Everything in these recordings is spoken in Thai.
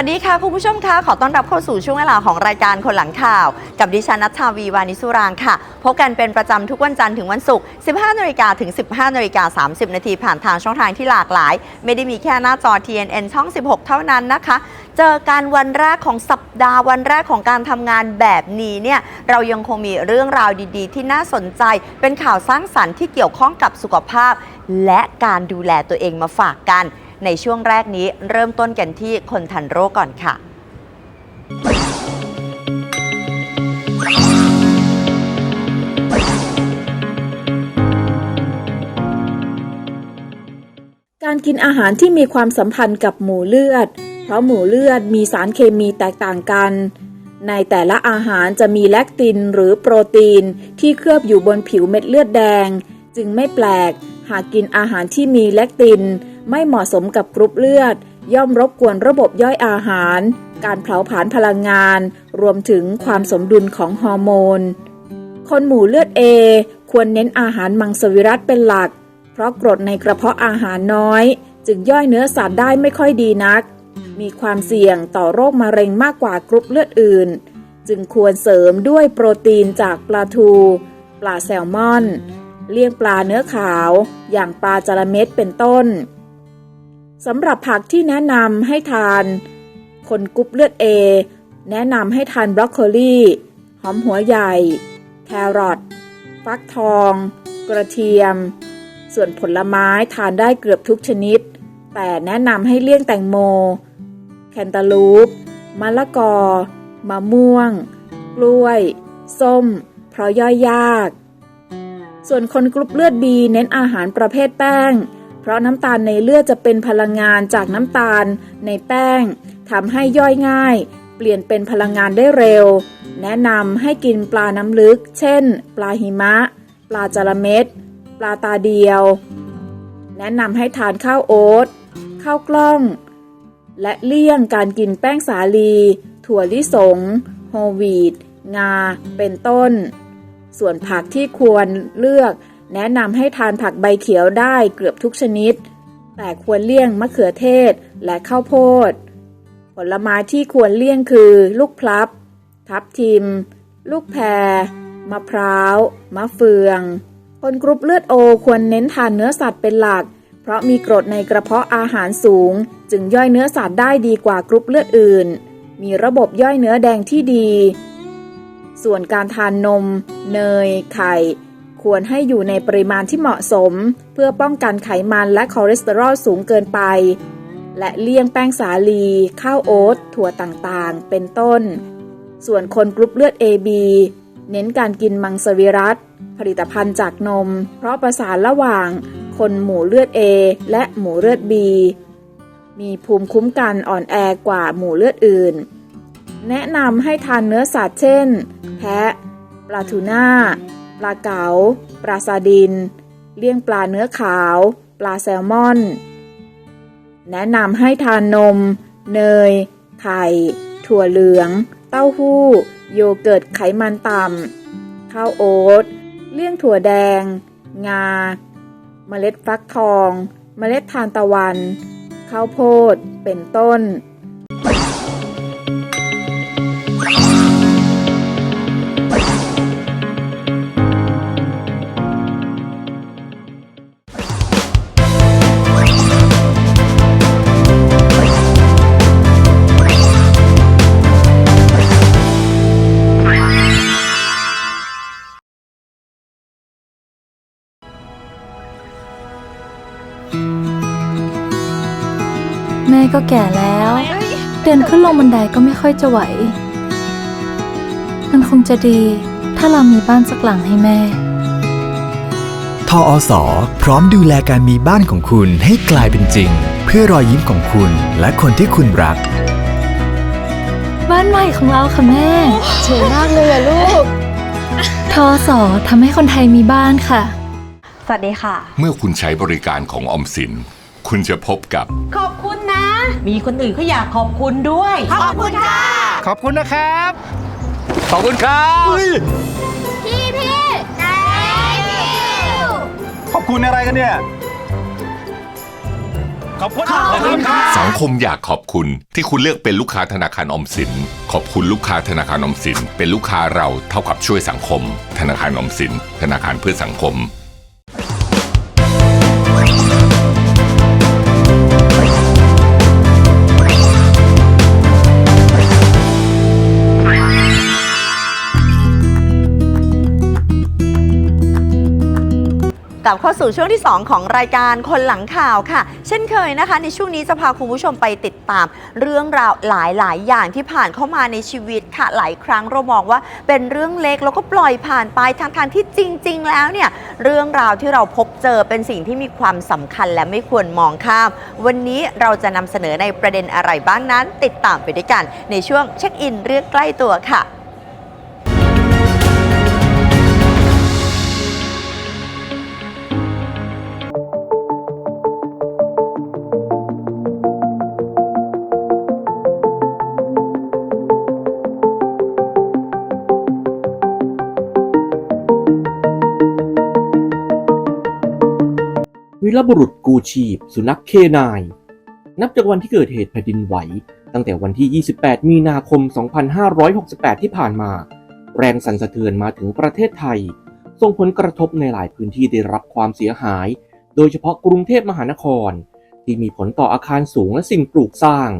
สวัสดีค่ะ คุณผู้ชมคะขอต้อนรับเข้าสู่ช่วงเวลาของรายการคนหลังข่าว กับดิฉันนัทชาวีวานิสุรางค่ะ พบกันเป็นประจำทุกวันจันทร์ถึงวันศุกร์ 15นาฬิกาถึง 15นาฬิกา30 นาทีผ่านทางช่องทางที่หลากหลาย ไม่ได้มีแค่หน้าจอ TNN ช่อง 16 เท่านั้นนะคะ เจอกันวันแรกของสัปดาห์วันแรกของการทำงานแบบนี้เนี่ยเรายังคงมีเรื่องราวดี ๆ ที่น่าสนใจ เป็นข่าวสร้างสรรค์ที่เกี่ยวข้องกับสุขภาพ และการดูแลตัวเองมาฝากกัน ในช่วงแรกนี้เริ่มต้นกันที่คนทันโรคก่อนค่ะการกินอาหารที่มีความสัมพันธ์กับหมู่เลือด เพราะหมู่เลือดมีสารเคมีแตกต่างกัน ในแต่ละอาหารจะมีแลคตินหรือโปรตีนที่เคลือบอยู่บนผิวเม็ดเลือดแดง จึงไม่แปลก หากกินอาหารที่มีแลคติน ไม่เหมาะสมกับกรุ๊ปเลือด ย่อมรบกวนระบบย่อยอาหาร การเผาผลาญพลังงาน รวมถึงความสมดุลของฮอร์โมน คนหมู่เลือด A ควรเน้นอาหารมังสวิรัตเป็นหลัก เพราะกรดในกระเพาะอาหารน้อย จึงย่อยเนื้อสัตว์ได้ไม่ค่อยดีนัก มีความเสี่ยงต่อโรคมะเร็งมากกว่ากรุ๊ปเลือดอื่น จึงควรเสริมด้วยโปรตีนจากปลาทู ปลาแซลมอน เลี่ยงปลาเนื้อขาว อย่างปลาจระเม็ดเป็นต้นสำหรับผักที่แนะนำให้ทาน คนกรุ๊ปเลือด A แนะนำให้ทานบรอกโคลีหอมหัวใหญ่ แครอทฟักทอง กระเทียม ส่วนผลไม้ทานได้เกือบทุกชนิด แต่แนะนำให้เลี่ยงแตงโม แคนตาลูปมะละกอ มะม่วง กล้วย ส้ม เพราะย่อยยาก ส่วนคนกรุ๊ปเลือดบีเน้นอาหารประเภทแป้ง เพราะน้ำตาลในเลือดจะเป็นพลังงานจากน้ำตาล ในแป้งทำให้ย่อยง่าย เปลี่ยนเป็นพลังงานได้เร็ว แนะนำให้กินปลาน้ำลึก เช่น ปลาหิมะ ปลาจระเม็ด ปลาตาเดียว แนะนำให้ทานข้าวโอ๊ต ข้าวกล้อง และเลี่ยงการกินแป้งสาลี ถั่วลิสง โฮวีต งา เป็นต้น ส่วนผักที่ควรเลือก แนะนำให้ทานผักใบเขียวได้เกือบทุกชนิด แต่ควรเลี่ยงมะเขือเทศและข้าวโพด ผลไม้ที่ควรเลี่ยงคือ ลูกพลับ ทับทิม ลูกแพรมะพร้าว มะเฟือง คนกรุ๊ปเลือดโอควรเน้นทานเนื้อสัตว์เป็นหลัก เพราะมีกรดในกระเพาะอาหารสูง จึงย่อยเนื้อสัตว์ได้ดีกว่ากรุ๊ปเลือดอื่น มีระบบย่อยเนื้อแดงที่ดี ส่วนการทานนม เนย ไข่ ควรให้อยู่ในปริมาณที่เหมาะสม เพื่อป้องกันไขมันและคอเลสเตอรอลสูงเกินไป และเลี่ยงแป้งสาลี ข้าวโอ๊ตถั่วต่างๆ เป็นต้น ส่วนคนกรุ๊ปเลือด AB เน้นการกินมังสวิรัตผลิตภัณฑ์จากนม เพราะประสานระหว่าง คนหมู่เลือด A และหมู่เลือด B มีภูมิคุ้มกันอ่อนแอกว่าหมู่เลือดอื่น แนะนำให้ทานเนื้อสัตว์เช่น แพะ ปลาทูน่า ปลาเก๋า ปลาซาดิน เลี่ยงปลาเนื้อขาว ปลาแซลมอน แนะนำให้ทานนม เนย ไข่ ถั่วเหลือง เต้าหู้ โยเกิร์ตไขมันต่ำ ข้าวโอ๊ต เลี่ยงถั่วแดง งา เมล็ดฟักทอง เมล็ดทานตะวัน ข้าวโพด เป็นต้น ก็แก่แล้ว เดินขึ้นลงบันไดก็ไม่ค่อยจะไหว มันคงจะดี ถ้าเรามีบ้านสักหลังให้แม่ ทออสอพร้อมดูแลการมีบ้านของคุณให้กลายเป็นจริง เพื่อรอยยิ้มของคุณและคนที่คุณรัก บ้านใหม่ของเราค่ะแม่สวยมากเลยอะลูก ทอสอทำให้คนไทยมีบ้านค่ะ สวัสดีค่ะ เมื่อคุณใช้บริการของออมสิน คุณจะพบกับ ขอบคุณนะ มีคนอื่นเขาอยากขอบคุณด้วย ขอบคุณค่ะ ขอบคุณนะครับ ขอบคุณครับพี่พี่ thank you ขอบคุณอะไรกันเนี่ย ขอบคุณขอบคุณครับ สังคมอยากขอบคุณที่คุณเลือกเป็นลูกค้าธนาคารออมสิน ขอบคุณลูกค้าธนาคารออมสิน เป็นลูกค้าเราเท่ากับช่วยสังคม ธนาคารออมสิน ธนาคารเพื่อสังคม ลับเข้าสู่ช่วงที่ 2 ของรายการคนหลังข่าวค่ะ เช่นเคยนะคะ ในช่วงนี้จะพาคุณผู้ชมไปติดตาม เรื่องราวหลาย ๆ อย่างที่ผ่านเข้ามาในชีวิตค่ะหลายครั้งเรามองว่าเป็นเรื่องเล็กแล้วก็ปล่อยผ่านไปทางทางๆที่จริง ๆ แล้วเนี่ยเรื่องราวที่เราพบเจอเป็นสิ่งที่มีความสำคัญและไม่ควรมองข้าม วันนี้เราจะนำเสนอในประเด็นอะไรบ้างนั้น ติดตามไปด้วยกันในช่วงเช็คอินเรื่องใกล้ตัวค่ะ วีรบุรุษกูชีพ สุนัขเคนาย นับจากวันที่เกิดเหตุแผ่นดินไหว ตั้งแต่วันที่ 28 มีนาคม 2568 ที่ผ่านมา แรงสั่นสะเทือนมาถึงประเทศไทย ส่งผลกระทบในหลายพื้นที่ได้รับความเสียหาย โดยเฉพาะกรุงเทพมหานคร ที่มีผลต่ออาคารสูงและสิ่งปลูกสร้าง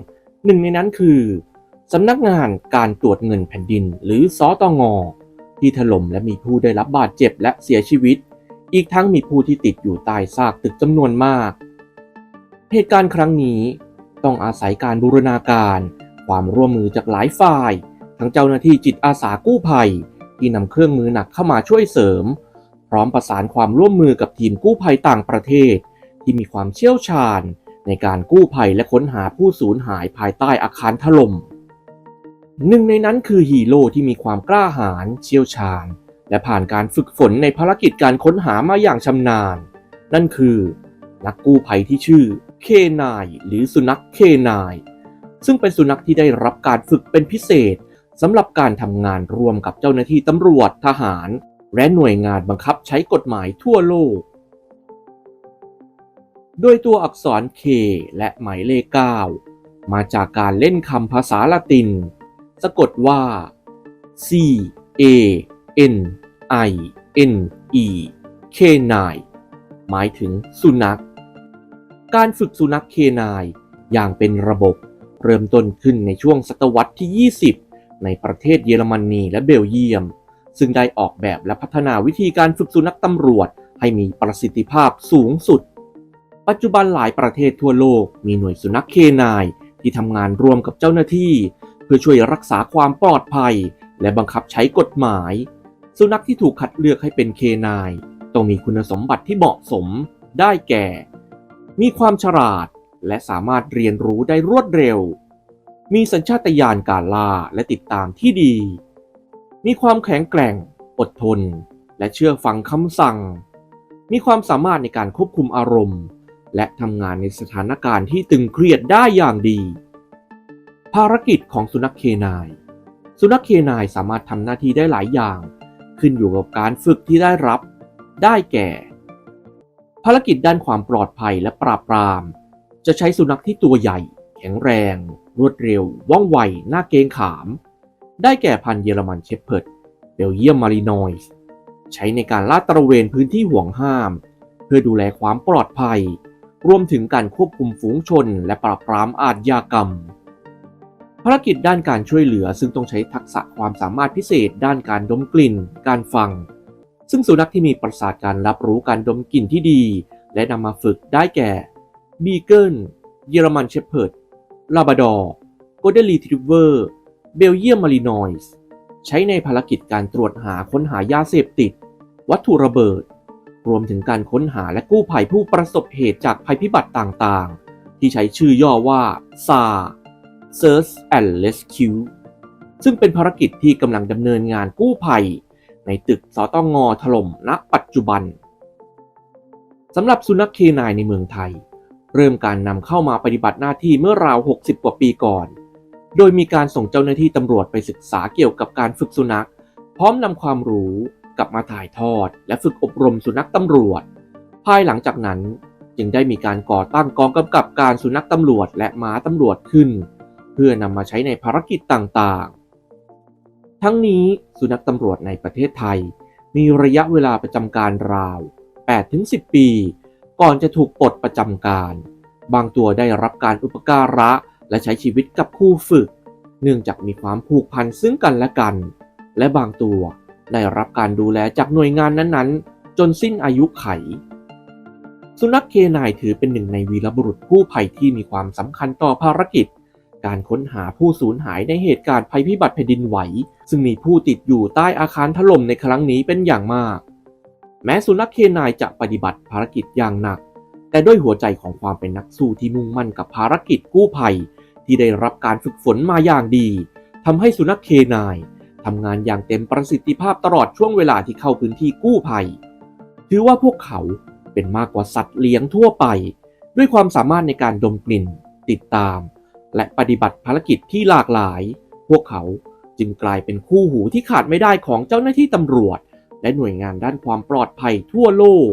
หนึ่งในนั้นคือสำนักงานการตรวจเงินแผ่นดิน หรือสอตองที่ถล่มและมีผู้ได้รับบาดเจ็บและเสียชีวิต อีกทั้งมีผู้ที่ติดอยู่ใต้ซากตึกจำนวนมาก เหตุการณ์ครั้งนี้ต้องอาศัยการบูรณาการ ความร่วมมือจากหลายฝ่าย ทั้งเจ้าหน้าที่จิตอาสากู้ภัย ที่นำเครื่องมือหนักเข้ามาช่วยเสริม พร้อมประสานความร่วมมือกับทีมกู้ภัยต่างประเทศ ที่มีความเชี่ยวชาญ ในการกู้ภัยและค้นหาผู้สูญหายภายใต้อาคารถล่มหนึ่งในนั้นคือฮีโร่ที่มีความกล้าหาญเชี่ยวชาญ และผ่านการฝึกฝนในภารกิจการค้นหามาอย่างชำนาญ นั่นคือ นักกู้ภัยที่ชื่อเคนายหรือสุนัขเคนาย ซึ่งเป็นสุนัขที่ได้รับการฝึกเป็นพิเศษสำหรับการทำงานร่วมกับเจ้าหน้าที่ตำรวจทหาร และหน่วยงานบังคับใช้กฎหมายทั่วโลก โดยตัวอักษร K และหมายเลข 9 มาจากการเล่นคำภาษาละติน สะกดว่า C A N I N E K9 หมายถึงสุนัข การฝึกสุนัขเคนายอย่างเป็นระบบ เริ่มต้นขึ้นในช่วงศตวรรษที่ 20 ในประเทศเยอรมนีและเบลเยียม ซึ่งได้ออกแบบและพัฒนาวิธีการฝึกสุนัขตำรวจให้มีประสิทธิภาพสูงสุด ปัจจุบันหลายประเทศทั่วโลกมีหน่วยสุนัขเคนายที่ทำงานร่วมกับเจ้าหน้าที่ เพื่อช่วยรักษาความปลอดภัย และบังคับใช้กฎหมาย สุนัขที่ถูกคัดเลือกให้เป็นเคนายต้องมีคุณสมบัติที่เหมาะสม ได้แก่ มีความฉลาด และสามารถเรียนรู้ได้รวดเร็ว มีสัญชาตญาณการล่าและติดตามที่ดี มีความแข็งแกร่ง อดทน และเชื่อฟังคำสั่ง มีความสามารถในการควบคุมอารมณ์ และทำงานในสถานการณ์ที่ตึงเครียดได้อย่างดี ภารกิจของสุนัขเคนาย สุนัขเคนายสามารถทำหน้าที่ได้หลายอย่าง ขึ้นอยู่กับการฝึกที่ได้รับ ได้แก่ ภารกิจด้านความปลอดภัยและปราบปราม จะใช้สุนัขที่ตัวใหญ่ แข็งแรง รวดเร็ว ว่องไว น่าเกงขาม ได้แก่พันธุ์เยอรมันเชพเพิร์ดเบลเยียมมารินอยส์ใช้ในการลาดตระเวนพื้นที่ห่วงห้าม เพื่อดูแลความปลอดภัย รวมถึงการควบคุมฝูงชนและปราบปรามอาชญากรรม ภารกิจด้านการช่วยเหลือซึ่งต้องใช้ทักษะความสามารถพิเศษ ด้านการดมกลิ่น การฟัง ซึ่งสุนัขที่มีประสาทการรับรู้การดมกลิ่นที่ดี และนำมาฝึกได้แก่บีเกิลเยอรมันเชพเพิร์ดลาบาดอร์โกลเด้นรีทรีเวอร์เบลเยียมมารินอยส์ใช้ในภารกิจการตรวจหาค้นหายาเสพติด วัตถุระเบิด รวมถึงการค้นหาและกู้ภัยผู้ประสบเหตุจากภัยพิบัติต่างๆ ที่ใช้ชื่อย่อว่า SAR Search and Rescue ซึ่งเป็นภารกิจที่กำลังดำเนินงานกู้ภัย ในตึกสตงงอถล่มณปัจจุบันสำหรับสุนัขเคนายในเมืองไทย เริ่มการนำเข้ามาปฏิบัติหน้าที่เมื่อราว 60 กว่าปีก่อน โดยมีการส่งเจ้าหน้าที่ตำรวจไปศึกษาเกี่ยวกับการฝึกสุนัข พร้อมนำความรู้กลับมาถ่ายทอด และฝึกอบรมสุนัขตำรวจ ภายหลังจากนั้นจึงได้มีการก่อตั้งกองกำกับการสุนัขตำรวจและหมาตำรวจขึ้น พื่อนำมาใช้ในภารกิจต่างๆ ทั้งนี้สุนัขตำรวจในประเทศไทย มีระยะเวลาประจำการราว 8-10 ปี ก่อนจะถูกปลดประจำการ บางตัวได้รับการอุปการะและใช้ชีวิตกับคู่ฝึก เนื่องจากมีความผูกพันซึ่งกันและกัน และบางตัวได้รับการดูแลจากหน่วยงานนั้นๆ จนสิ้นอายุไข สุนัขเคนายถือเป็นหนึ่งในวีรบุรุษกู้ภัยที่มีความสำคัญต่อภารกิจ การค้นหาผู้สูญหายในเหตุการณ์ภัยพิบัติแผ่นดินไหว ซึ่งมีผู้ติดอยู่ใต้อาคารถล่มในครั้งนี้เป็นอย่างมาก แม้สุนัขเคนายจะปฏิบัติภารกิจอย่างหนัก แต่ด้วยหัวใจของความเป็นนักสู้ที่มุ่งมั่นกับภารกิจกู้ภัย ที่ได้รับการฝึกฝนมาอย่างดีทำให้สุนัขเคนายทำงานอย่างเต็มประสิทธิภาพตลอดช่วงเวลาที่เข้าพื้นที่กู้ภัย ถือว่าพวกเขาเป็นมากกว่าสัตว์เลี้ยงทั่วไป ด้วยความสามารถในการดมกลิ่น ติดตาม และปฏิบัติภารกิจที่หลากหลาย พวกเขาจึงกลายเป็นคู่หูที่ขาดไม่ได้ของเจ้าหน้าที่ตำรวจ และหน่วยงานด้านความปลอดภัยทั่วโลก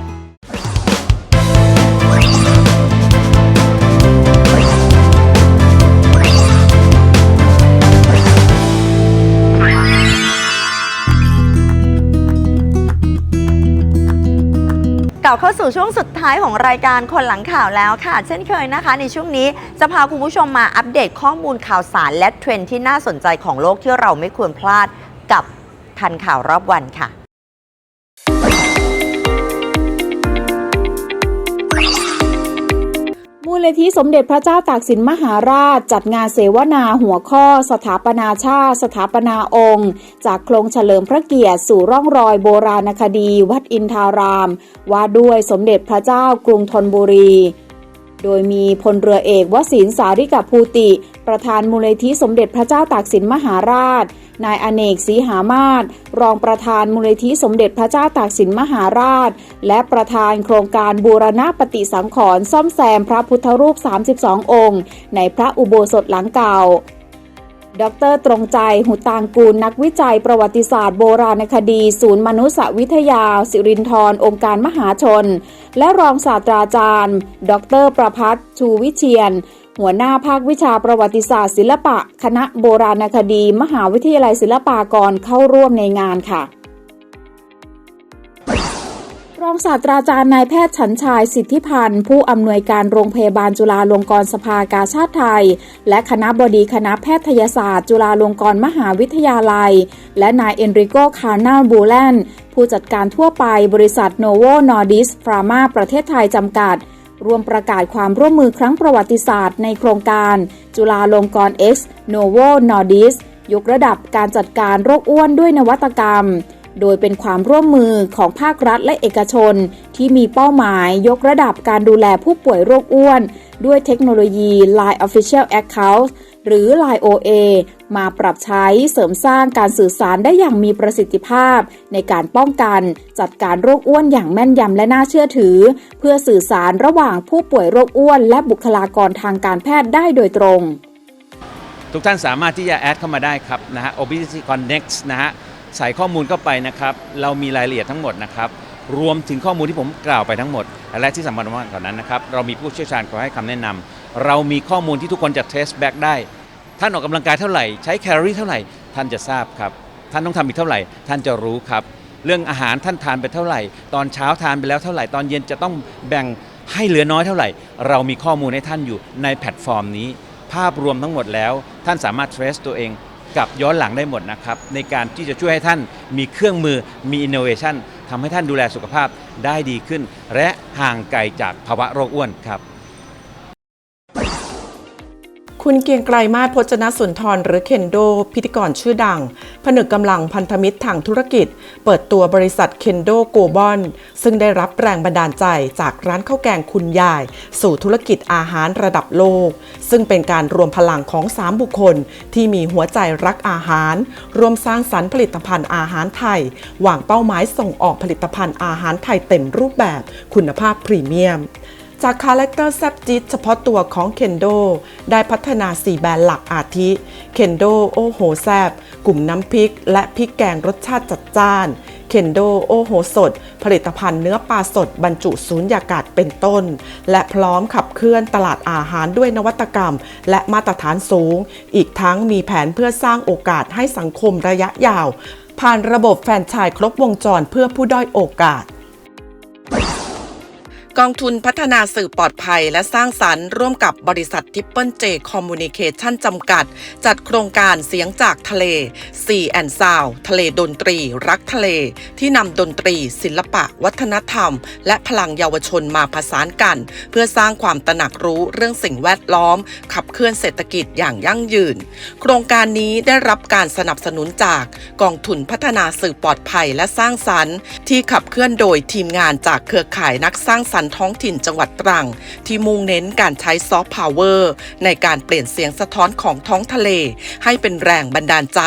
ลับเข้าสู่ช่วงสุดท้ายของรายการคนหลังข่าวแล้วค่ะ เช่นเคยนะคะ ในช่วงนี้จะพาคุณผู้ชมมาอัปเดตข้อมูลข่าวสารและเทรนด์ที่น่าสนใจของโลกที่เราไม่ควรพลาดกับทันข่าวรอบวันค่ะ ลนิธิสมเด็จพระเจ้าตากสินมหาราช จัดงานเสวนาหัวข้อ สถาปนาชาติ สถาปนาองค์ จากโครงเฉลิมพระเกียรติสู่ร่องรอยโบราณคดี วัดอินทาราม ว่าด้วยสมเด็จพระเจ้ากรุงธนบุรี โดยมีพลเรือเอกวสินสาริกภูติ ประธานมูลนิธิสมเด็จพระเจ้าตากสินมหาราช นายอเนกศรีหามาศรองประธานมูลนิธิสมเด็จพระเจ้าตากสินมหาราช และประธานโครงการบูรณะปฏิสังขรณ์ซ่อมแซมพระพุทธรูป 32 องค์ ในพระอุโบสถหลังเก่า ดรตรงใจหุตางกูล นักวิจัยประวัติศาสตร์โบราณคดี ศูนย์มนุษยวิทยา สิรินทรองค์การมหาชน และรองศาสตราจารย์ ดรประพัฒน์ชูวิเชียน หัวหน้าภาควิชาประวัติศาสตร์ศิลปะ คณะโบราณคดี มหาวิทยาลัยศิลปากรเข้าร่วมในงานค่ะ รองศาสตราจารย์นายแพทย์ฉันชายสิทธิพันธ์ ผู้อำนวยการโรงพยาบาลจุฬาลงกรณ์สภากาชาติไทย และคณะบดีคณะแพทยศาสตร์ จุฬาลงกรณ์มหาวิทยาลัย และนายเอนริโกคาร์นาบูแลนผู้จัดการทั่วไปบริษัทโนโวนอร์ดิสฟรามาประเทศไทยจำกัดรวมประกาศความร่วมมือครั้งประวัติศาสตร์ในโครงการ จุฬาลงกรณ์ X Novo Nordisk ยกระดับการจัดการโรคอ้วนด้วยนวัตกรรม โดยเป็นความร่วมมือของภาครัฐและเอกชน ที่มีเป้าหมายยกระดับการดูแลผู้ป่วยโรคอ้วน ด้วยเทคโนโลยี Line Official Account หรือ Line OA มาปรับใช้เสริมสร้างการสื่อสารได้อย่างมีประสิทธิภาพ ในการป้องกันจัดการโรคอ้วนอย่างแม่นยำและน่าเชื่อถือ เพื่อสื่อสารระหว่างผู้ป่วยโรคอ้วน และบุคลากรทางการแพทย์ได้โดยตรง ทุกท่านสามารถที่จะแอดเข้ามาได้ครับนะฮะ obesity connect นะฮะ ใส่ข้อมูลเข้าไปนะครับเรามีรายละเอียดทั้งหมดนะครับรวมถึงข้อมูลที่ผมกล่าวไปทั้งหมด และที่สำคัญมากกว่านั้นนะครับเรามีผู้เชี่ยวชาญคอยให้คำแนะนำเรามีข้อมูลที่ทุกคนจะ trace back ได้ ท่านออกกำลังกายเท่าไหร่ใช้แคลอรี่เท่าไหร่ ท่านจะทราบครับท่านต้องทำอีกเท่าไหร่ ท่านจะรู้ครับเรื่องอาหารท่านทานไปเท่าไหร่ ตอนเช้าทานไปแล้วเท่าไหร่ ตอนเย็นจะต้องแบ่งให้เหลือน้อยเท่าไหร่ เรามีข้อมูลให้ท่านอยู่ในแพลตฟอร์มนี้ ภาพรวมทั้งหมดแล้ว ท่านสามารถ trace ตัวเอง กับย้อนหลังได้หมดนะครับ ในการที่จะช่วยให้ท่านมีเครื่องมือมีอินโนเวชันทำให้ท่านดูแลสุขภาพได้ดีขึ้น และห่างไกลจากภาวะโรคอ้วนครับ คุณเกียงไกรมาศพจนสุนทรหรือเคนโด พิธีกรชื่อดัง ผนึกกำลังพันธมิตรทางธุรกิจ เปิดตัวบริษัทเคนโดโกบอลซึ่งได้รับแรงบันดาลใจจากร้านข้าวแกงคุณยาย สู่ธุรกิจอาหารระดับโลก ซึ่งเป็นการรวมพลังของ 3 บุคคล ที่มีหัวใจรักอาหาร รวมสร้างสรรค์ผลิตภัณฑ์อาหารไทยวางเป้าหมายส่งออกผลิตภัณฑ์อาหารไทยเต็มรูปแบบ คุณภาพพรีเมียม จากคาแรคเตอร์แซบจิตเฉพาะตัวของเคนโดได้พัฒนา 4 แบรนด์หลักอาทิเคนโดโอโหแซบกลุ่มน้ำพริก และพริกแกงรสชาติจัดจ้านเคนโดโอโหสด ผลิตภัณฑ์เนื้อปลาสดบรรจุสูญญากาศเป็นต้น และพร้อมขับเคลื่อนตลาดอาหารด้วยนวัตกรรม และมาตรฐานสูง อีกทั้งมีแผนเพื่อสร้างโอกาสให้สังคมระยะยาว ผ่านระบบแฟรนไชส์ครบวงจรเพื่อผู้ด้อยโอกาส กองทุนพัฒนาสื่อปลอดภัยและสร้างสรรค์ร่วมกับบริษัททิปเปิลเจคอมมูนิเคชันจำกัด จัดโครงการเสียงจากทะเล Sea and Sound ทะเลดนตรี รักทะเล ที่นำดนตรี ศิลปะ วัฒนธรรม และพลังเยาวชนมาผสานกัน เพื่อสร้างความตระหนักรู้เรื่องสิ่งแวดล้อม ขับเคลื่อนเศรษฐกิจอย่างยั่งยืน โครงการนี้ได้รับการสนับสนุนจากกองทุนพัฒนาสื่อปลอดภัยและสร้างสรรค์ ที่ขับเคลื่อนโดยทีมงานจากเครือข่ายนักสร้างสรรค์ท้องถิ่นจังหวัดตรัง ที่มุ่งเน้นการใช้ซอฟต์พาวเวอร์ในการเปลี่ยนเสียงสะท้อนของท้องทะเล ให้เป็นแรงบันดาลใจ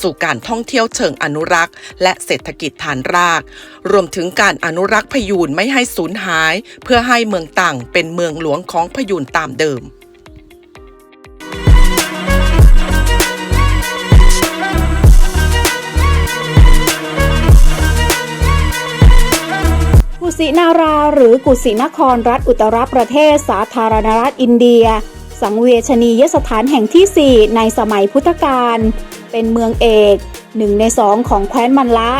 สู่การท่องเที่ยวเชิงอนุรักษ์ และเศรษฐกิจฐานราก รวมถึงการอนุรักษ์พยูนไม่ให้สูญหาย เพื่อให้เมืองต่างเป็นเมืองหลวงของพยูนตามเดิม กุสินาราหรือกุสินครรัฐอุตรประเทศสาธารณรัฐอินเดีย สังเวชนียสถานแห่งที่ 4 ในสมัยพุทธกาลเป็นเมืองเอกหนึ่งในสองของแคว้นมันละ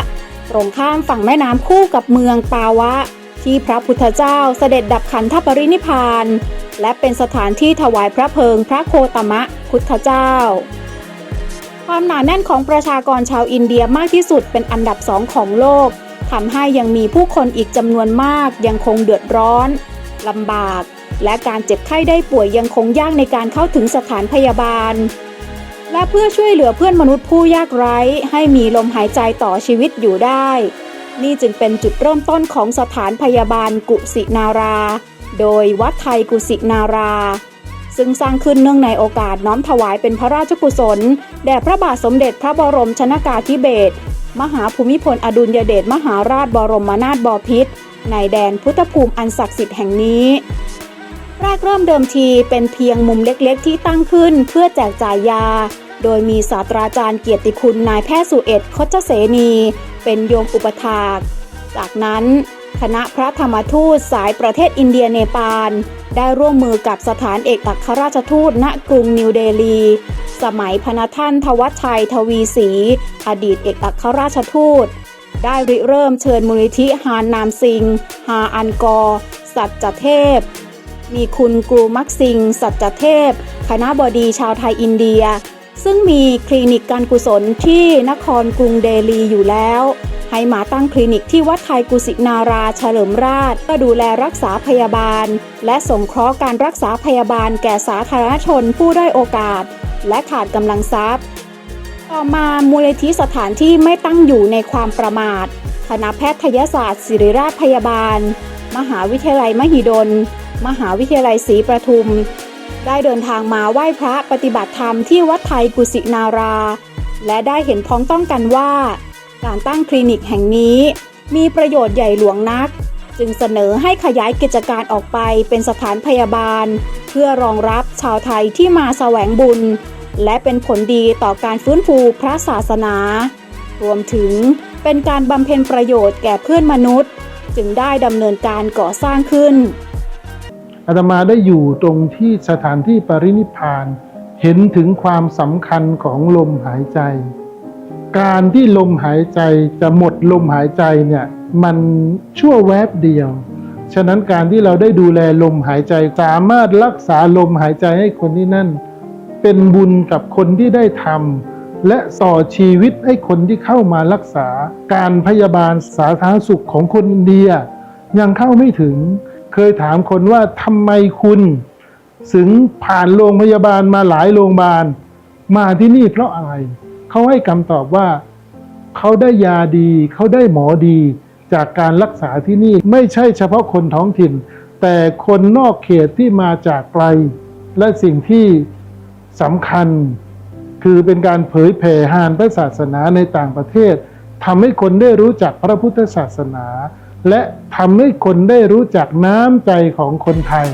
ตรงข้ามฝั่งแม่น้ำคู่กับเมืองปาวะ ที่พระพุทธเจ้าเสด็จดับขันธปรินิพาน และเป็นสถานที่ถวายพระเพลิงพระโคตมะพุทธเจ้า ความหนาแน่นของประชากรชาวอินเดียมากที่สุดเป็นอันดับสองของโลก ทำให้ยังมีผู้คนอีกจำนวนมากยังคงเดือดร้อนลำบาก และการเจ็บไข้ได้ป่วยยังคงยากในการเข้าถึงสถานพยาบาล และเพื่อช่วยเหลือเพื่อนมนุษย์ผู้ยากไร้ ให้มีลมหายใจต่อชีวิตอยู่ได้ นี่จึงเป็นจุดเริ่มต้นของสถานพยาบาลกุสินารา โดยวัดไทยกุสินาราซึ่งสร้างขึ้นเนื่องในโอกาสน้อมถวายเป็นพระราชกุศล แด่พระบาทสมเด็จพระบรมชนากาธิเบศร มหาภูมิพลอดุลยเดชมหาราชบรมนาถบพิตรในแดนพุทธภูมิอันศักดิ์สิทธิ์แห่งนี้แรกเริ่มเดิมทีเป็นเพียงมุมเล็กๆ ที่ตั้งขึ้นเพื่อแจกจ่ายยา โดยมีศาสตราจารย์เกียรติคุณนายแพทย์สุเอ็ดคชเสนี เป็นโยมอุปถาก จากนั้นคณะพระธรรมทูตสายประเทศอินเดียเนปาล ได้ร่วมมือกับสถานเอกอัครราชทูตณกรุงนิวเดลี สมัยพนท่านทวัชชัยทวีศรีอดีตเอกอัครราชทูต ได้ริเริ่มเชิญมูลนิธิฮานนามซิง ฮาอันกอ สัจเทพ มีคุณกรูมักซิง สัจจเทพ คณะบดีชาวไทยอินเดีย ซึ่งมีคลินิกการกุศลที่นครกรุงเดลีอยู่แล้วให้มาตั้งคลินิกที่วัดไทยกุสินาราเฉลิมราชก็ดูแลรักษาพยาบาล และสงเคราะห์การรักษาพยาบาลแก่สาธารณชนผู้ได้อยโอกาส และขาดกำลังทรัพย์ ต่อมามูลนิธิสถานที่ไม่ตั้งอยู่ในความประมาทคณะแพทยศาสตร์ ศิริราชพยาบาล มหาวิทยาลัยมหิดล มหาวิทยาลัยศรีประทุม ได้เดินทางมาไหว้พระปฏิบัติธรรมที่วัดไทยกุสินารา และได้เห็นพ้องต้องกันว่า การตั้งคลินิกแห่งนี้มีประโยชน์ใหญ่หลวงนัก จึงเสนอให้ขยายกิจการออกไปเป็นสถานพยาบาล เพื่อรองรับชาวไทยที่มาแสวงบุญ และเป็นผลดีต่อการฟื้นฟูพระศาสนา รวมถึงเป็นการบำเพ็ญประโยชน์แก่เพื่อนมนุษย์ จึงได้ดำเนินการก่อสร้างขึ้น อาตมาได้อยู่ตรงที่สถานที่ปรินิพาน เห็นถึงความสำคัญของลมหายใจ การที่ลมหายใจจะหมดลมหายใจเนี่ยมันชั่วแวบเดียว ฉะนั้นการที่เราได้ดูแลลมหายใจสามารถรักษาลมหายใจให้คนที่นั่น เป็นบุญกับคนที่ได้ทำและต่อชีวิตให้คนที่เข้ามารักษา การพยาบาลสาธารณสุขของคนอินเดียยังเข้าไม่ถึง เคยถามคนว่าทำไมคุณถึงผ่านโรงพยาบาลมาหลายโรงพยาบาล มาที่นี่เพราะอะไร เขาให้คำตอบว่าเขาได้ยาดี เขาได้หมอดี จากการรักษาที่นี่ไม่ใช่เฉพาะคนท้องถิ่น แต่คนนอกเขตที่มาจากไกล และสิ่งที่สำคัญ คือเป็นการเผยแผ่หานพระศาสนาในต่างประเทศทำให้คนได้รู้จักพระพุทธศาสนา และทำให้คนได้รู้จักน้ำใจของคนไทย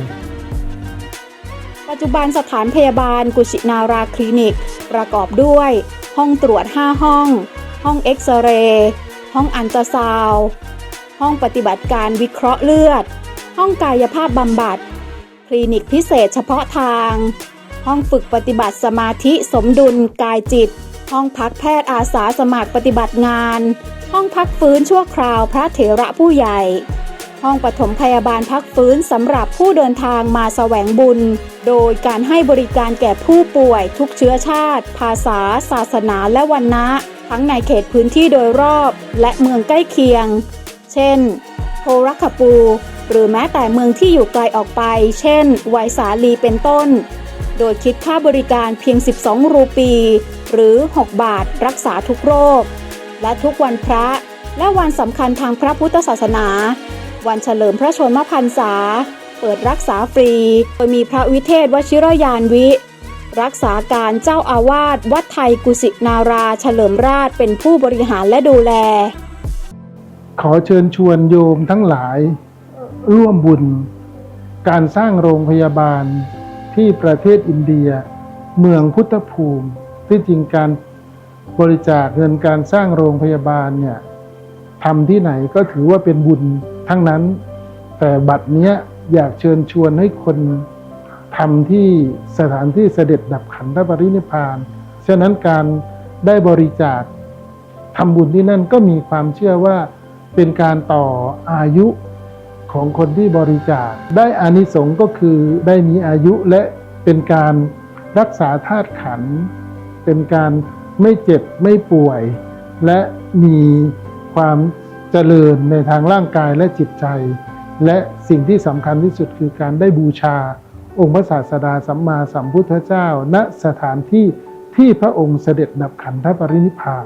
ปัจจุบันสถานพยาบาลกุชินาราคลินิก ประกอบด้วย ห้องตรวจ 5 ห้อง ห้องเอ็กซเรย์ห้องอันตราซาวห้องปฏิบัติการวิเคราะห์เลือด ห้องกายภาพบำบัด คลินิกพิเศษเฉพาะทาง ห้องฝึกปฏิบัติสมาธิสมดุลกายจิต ห้องพักแพทย์อาสาสมัครปฏิบัติงาน ห้องพักฟื้นชั่วคราวพระเถระผู้ใหญ่ ห้องปฐมพยาบาลพักฟื้นสำหรับผู้เดินทางมาแสวงบุญ โดยการให้บริการแก่ผู้ป่วยทุกเชื้อชาติ ภาษา ศาสนาและวันนะทั้งในเขตพื้นที่โดยรอบและเมืองใกล้เคียง เช่น โทรัคปู หรือแม้แต่เมืองที่อยู่ไกลออกไป เช่น ไวสาลีเป็นต้น โดยคิดค่าบริการเพียง 12 รูปี หรือ 6 บาทรักษาทุกโรค และทุกวันพระและวันสำคัญทางพระพุทธศาสนา วันเฉลิมพระชนมพรรษา เปิดรักษาฟรี โดยมีพระวิเทศวชิรยานวิ รักษาการเจ้าอาวาสวัดไทยกุสินาราเฉลิมราชเป็นผู้บริหารและดูแล ขอเชิญชวนโยมทั้งหลาย ร่วมบุญ การสร้างโรงพยาบาลที่ประเทศอินเดีย เมืองพุทธภูมิ ที่จริงการบริจาคเงินการสร้างโรงพยาบาลเนี่ยทำที่ไหนก็ถือว่าเป็นบุญทั้งนั้น แต่บัดเนี้ยอยากเชิญชวนให้คนทำที่สถานที่เสด็จดับขันธปรินิพพาน ฉะนั้นการได้บริจาคทำบุญที่นั่นก็มีความเชื่อว่าเป็นการต่ออายุของคนที่บริจาค ได้อานิสงส์ก็คือได้มีอายุและเป็นการรักษาธาตุขันธ์ เป็นการไม่เจ็บไม่ป่วย และมีความเจริญในทางร่างกายและจิตใจ และสิ่งที่สำคัญที่สุดคือการได้บูชา องค์พระศาสดาสัมมาสัมพุทธเจ้า ณสถานที่ที่พระองค์เสด็จดับขันธปรินิพพาน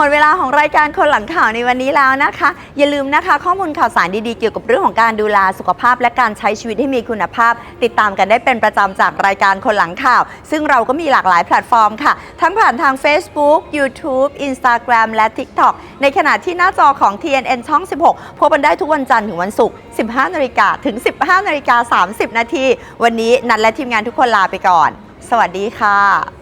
มดเวลาของรายการคนหลังข่าวในวันนี้แล้วนะคะ อย่าลืมนะคะ ข้อมูลข่าวสารดีๆ เกี่ยวกับเรื่องของการดูแลสุขภาพและการใช้ชีวิตให้มีคุณภาพ ติดตามกันได้เป็นประจำจากรายการคนหลังข่าว ซึ่งเราก็มีหลากหลายแพลตฟอร์มค่ะ ทั้งผ่านทาง Facebook YouTube Instagram และ TikTok ในขณะที่หน้าจอของ TNN ช่อง 16 พบกันได้ทุกวันจันทร์ถึงวันศุกร์ 15นาฬิกาถึง 15นาฬิกา30 นาที วันนี้นัดและทีมงานทุกคนลาไปก่อน สวัสดีค่ะ